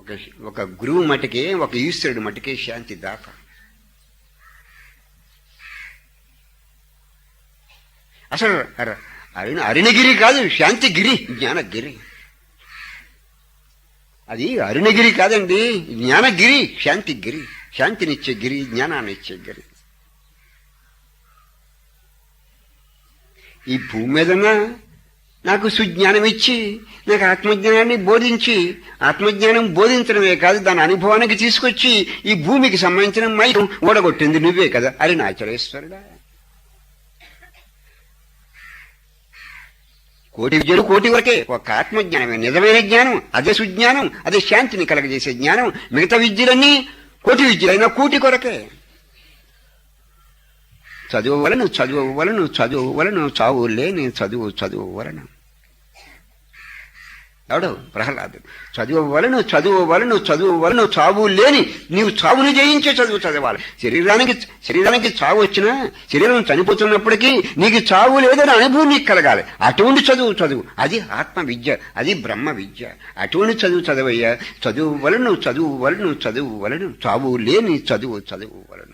ఒక ఒక గురువు మటుకే ఒక ఈశ్వరుడు మటుకే శాంతి దాత. అసలు అరుణ అరుణగిరి కాదు శాంతిగిరి జ్ఞానగిరి. అది అరుణగిరి కాదండి జ్ఞానగిరి శాంతిగిరి. శాంతినిచ్చే గిరి జ్ఞానాన్నిచ్చే గిరి. ఈ భూమి మీదన్నా నాకు సుజ్ఞానం ఇచ్చి నాకు ఆత్మజ్ఞానాన్ని బోధించి ఆత్మజ్ఞానం బోధించడమే కాదు దాని అనుభవానికి తీసుకొచ్చి ఈ భూమికి సంబంధించిన మైకం ఓడగొట్టింది నువ్వే కదా అరే నాచరేశ్వరుడా కోటి విద్యలు కోటి వరకే ఒక ఆత్మజ్ఞానమే నిజమైన జ్ఞానం అదే సుజ్ఞానం అదే శాంతిని కలగజేసే జ్ఞానం మిగతా విద్యలన్నీ కోటి విద్యలైనా కూటి కొరకే. చదువు వలన చదువు వలను చదువు వలన చావు లేని చదువు చదువు వలన ఎవడు? ప్రహ్లాదు. చదువు వలన చదువు వలన చదువు వలన చావు లేని నీవు చావుని జయించే చదువు చదవాలి. శరీరానికి శరీరానికి చావు వచ్చినా శరీరం చనిపోతున్నప్పటికీ నీకు చావు లేదని అనుభవం నీకు కలగాలి. అటువంటి చదువు చదువు. అది ఆత్మ విద్య అది బ్రహ్మ విద్య అటువంటి చదువు చదవయ్యా. చదువు వలను చదువు వలను చదువు వలను చావు లేని చదువు చదువు వలన